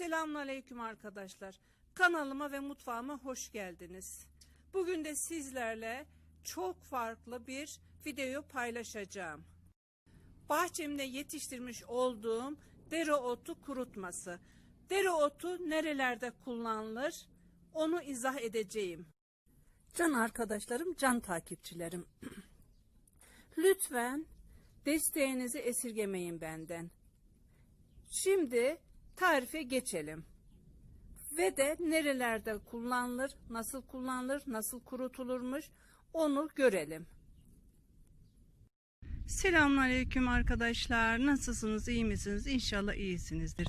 Selamünaleyküm arkadaşlar. Kanalıma ve mutfağıma hoş geldiniz. Bugün de sizlerle çok farklı bir video paylaşacağım. Bahçemde yetiştirmiş olduğum dereotu kurutması. Dereotu nerelerde kullanılır? Onu izah edeceğim. Can arkadaşlarım, can takipçilerim. Lütfen desteğinizi esirgemeyin benden. Şimdi tarife geçelim. Ve de nerelerde kullanılır, nasıl kullanılır, nasıl kurutulurmuş onu görelim. Selamünaleyküm arkadaşlar. Nasılsınız? iyi misiniz? İnşallah iyisinizdir.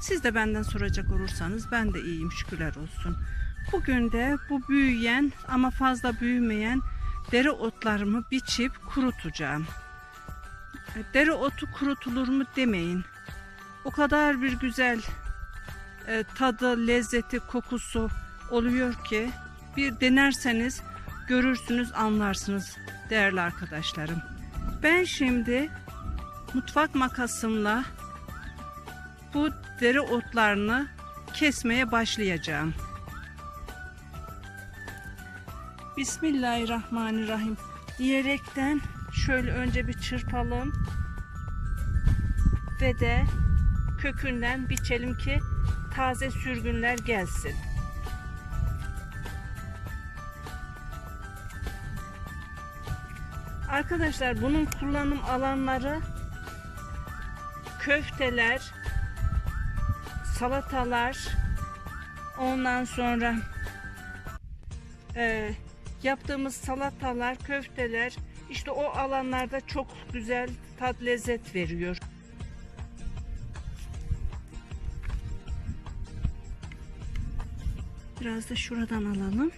Siz de benden soracak olursanız ben de iyiyim şükürler olsun. Bugün de bu büyüyen ama fazla büyümeyen dere otlarımı biçip kurutacağım. Dere otu kurutulur mu demeyin. O kadar bir güzel e, tadı, lezzeti, kokusu oluyor ki bir denerseniz görürsünüz, anlarsınız değerli arkadaşlarım. Ben şimdi mutfak makasımla bu dere otlarını kesmeye başlayacağım. Bismillahirrahmanirrahim diyerekten şöyle önce bir çırpalım ve de kökünden biçelim ki taze sürgünler gelsin. Arkadaşlar bunun kullanım alanları köfteler, salatalar, ondan sonra e, yaptığımız salatalar, köfteler işte o alanlarda çok güzel tat lezzet veriyor. Biraz da şuradan alalım.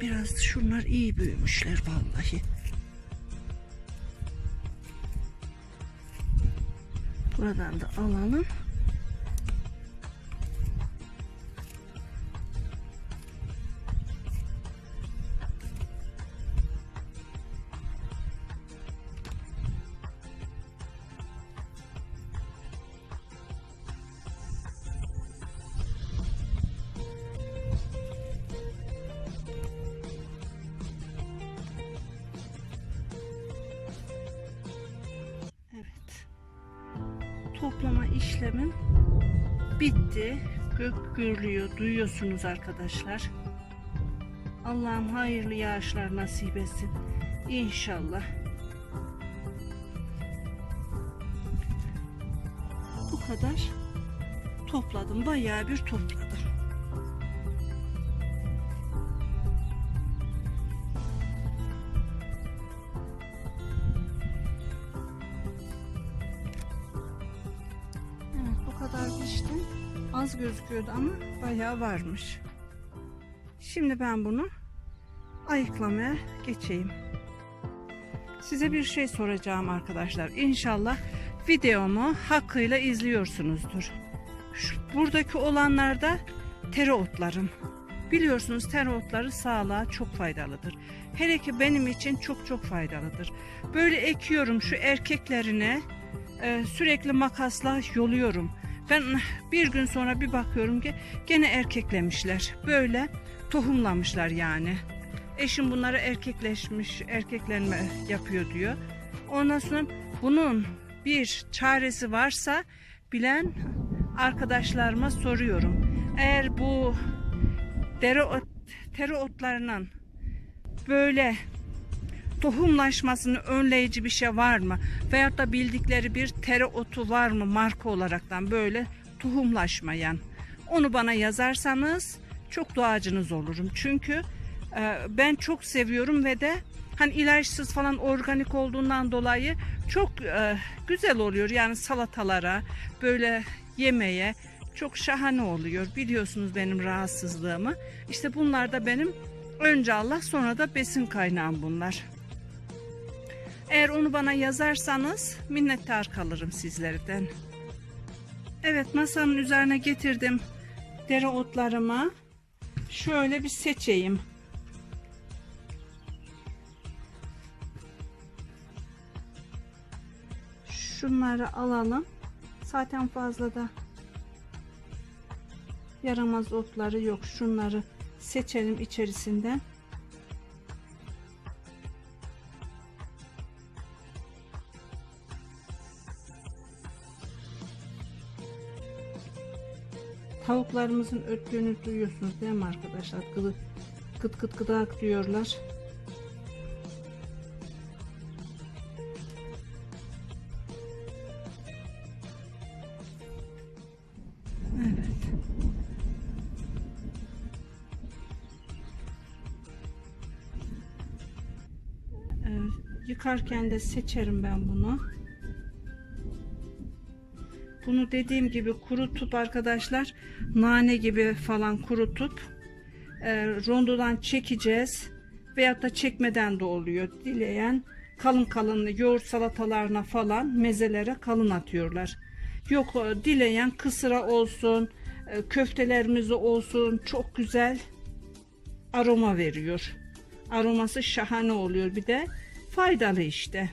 Biraz şunlar iyi büyümüşler vallahi. Buradan da alalım. Toplama işlemim bitti. Gök gürlüyor. Duyuyorsunuz arkadaşlar. Allah'ım hayırlı yağışlar nasip etsin. İnşallah. Bu kadar topladım. Bayağı bir topladım. Az gözüküyordu ama bayağı varmış. Şimdi ben bunu ayıklamaya geçeyim. Size bir şey soracağım arkadaşlar. İnşallah videomu hakkıyla izliyorsunuzdur. Şu, buradaki olanlarda tereotlarım. Biliyorsunuz tereotları sağlığa çok faydalıdır. Hele ki benim için çok çok faydalıdır. Böyle ekiyorum şu erkeklerine e, sürekli makasla yoluyorum. Ben bir gün sonra bir bakıyorum ki gene erkeklemişler. Böyle tohumlamışlar yani. Eşim bunları erkekleşmiş, erkeklenme yapıyor diyor. Ondan sonra bunun bir çaresi varsa bilen arkadaşlarıma soruyorum. Eğer bu dereot, tereotlarının böyle tohumlaşmasını önleyici bir şey var mı? Veyahut da bildikleri bir tereotu var mı marka olaraktan böyle tohumlaşmayan? Onu bana yazarsanız çok duacınız olurum. Çünkü e, ben çok seviyorum ve de hani ilaçsız falan organik olduğundan dolayı çok e, güzel oluyor. Yani salatalara böyle yemeye çok şahane oluyor. Biliyorsunuz benim rahatsızlığımı. İşte bunlar da benim Önce Allah sonra da besin kaynağım bunlar. Eğer onu bana yazarsanız minnettar kalırım sizlerden. Evet masamın üzerine getirdim dereotlarımı. Şöyle bir seçeyim. Şunları alalım. Zaten fazla da yaramaz otları yok. Şunları seçelim içerisinden. Tavuklarımızın öttüğünü duyuyorsunuz değil mi arkadaşlar? Gıdı, gıt gıt gıdak diyorlar. Evet. Ee, yıkarken de seçerim ben bunu. Bunu dediğim gibi kurutup arkadaşlar nane gibi falan kurutup e, rondodan çekeceğiz. Veyahut da çekmeden de oluyor. Dileyen kalın kalın yoğurt salatalarına falan mezelere kalın atıyorlar. Yok e, dileyen kısıra olsun, e, köftelerimizi olsun çok güzel aroma veriyor. Aroması şahane oluyor bir de faydalı işte.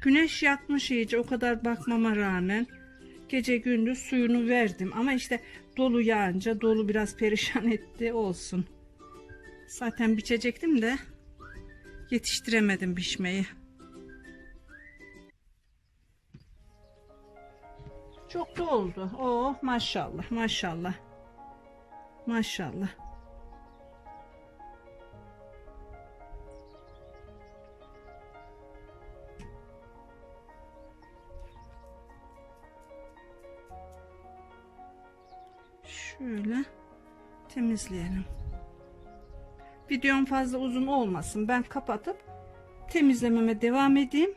Güneş yakmış iyice o kadar bakmama rağmen gece gündüz suyunu verdim ama işte dolu yağınca dolu biraz perişan etti olsun. Zaten biçecektim de yetiştiremedim biçmeyi. Çok da oldu. Oh maşallah maşallah. Maşallah. Şöyle temizleyelim. Videom fazla uzun olmasın. Ben kapatıp temizlememe devam edeyim.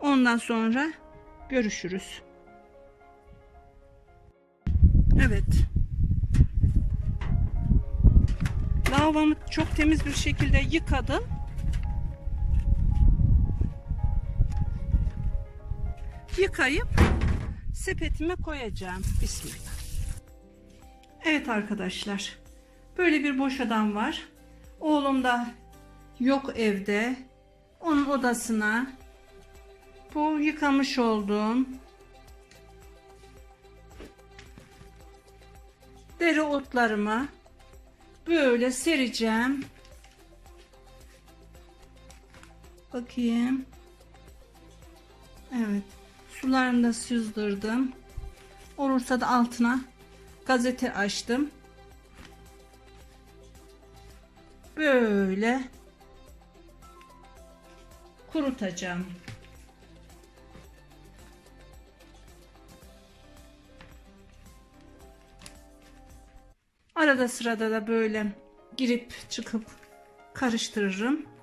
Ondan sonra görüşürüz. Evet. Lavabomu çok temiz bir şekilde yıkadım. Yıkayıp sepetime koyacağım. Bismillah. Evet arkadaşlar. Böyle bir boş adam var. Oğlum da yok evde. Onun odasına bu yıkamış olduğum deri otlarımı böyle sereceğim. Bakayım. Evet. Sularını da süzdürdüm. Olursa da altına gazete açtım. Böyle kurutacağım. Arada sırada da böyle girip çıkıp karıştırırım.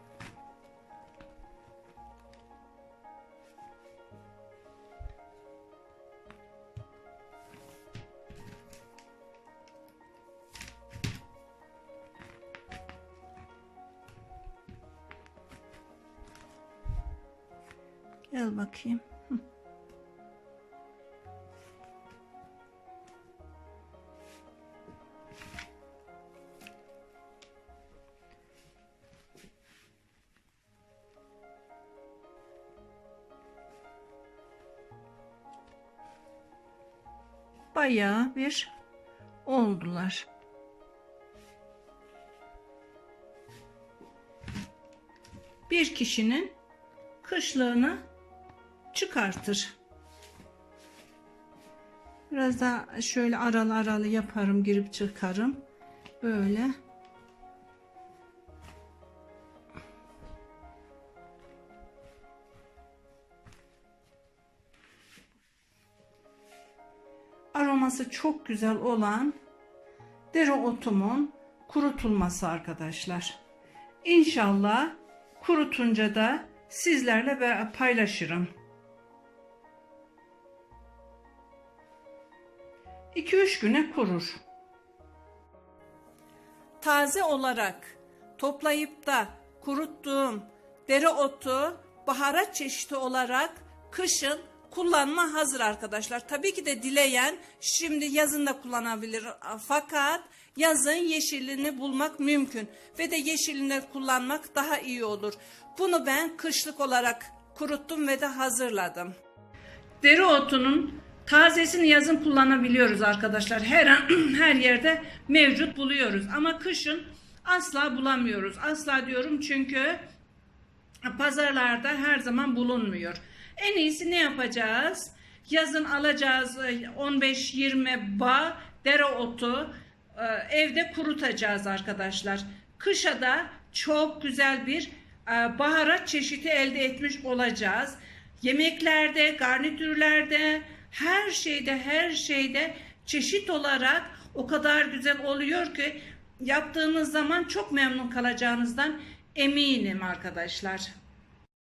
Gel bakayım. Bayağı bir oldular. Bir kişinin kışlığını çıkartır. Biraz da şöyle aralı aralı yaparım, girip çıkarım. Böyle. Aroması çok güzel olan dereotumun kurutulması arkadaşlar. İnşallah kurutunca da sizlerle paylaşırım. 2-3 güne kurur. taze olarak toplayıp da kuruttuğum dereotu baharat çeşidi olarak kışın kullanma hazır arkadaşlar. Tabii ki de dileyen şimdi yazın da kullanabilir. Fakat yazın yeşilini bulmak mümkün ve de yeşilini kullanmak daha iyi olur. Bunu ben kışlık olarak kuruttum ve de hazırladım. Dereotunun tazesini yazın kullanabiliyoruz arkadaşlar. Her an her yerde mevcut buluyoruz ama kışın asla bulamıyoruz. Asla diyorum çünkü pazarlarda her zaman bulunmuyor. En iyisi ne yapacağız? Yazın alacağız e, 15-20 bağ dereotu e, evde kurutacağız arkadaşlar. Kışa da çok güzel bir e, baharat çeşidi elde etmiş olacağız. Yemeklerde, garnitürlerde, her şeyde, her şeyde çeşit olarak o kadar güzel oluyor ki yaptığınız zaman çok memnun kalacağınızdan eminim arkadaşlar.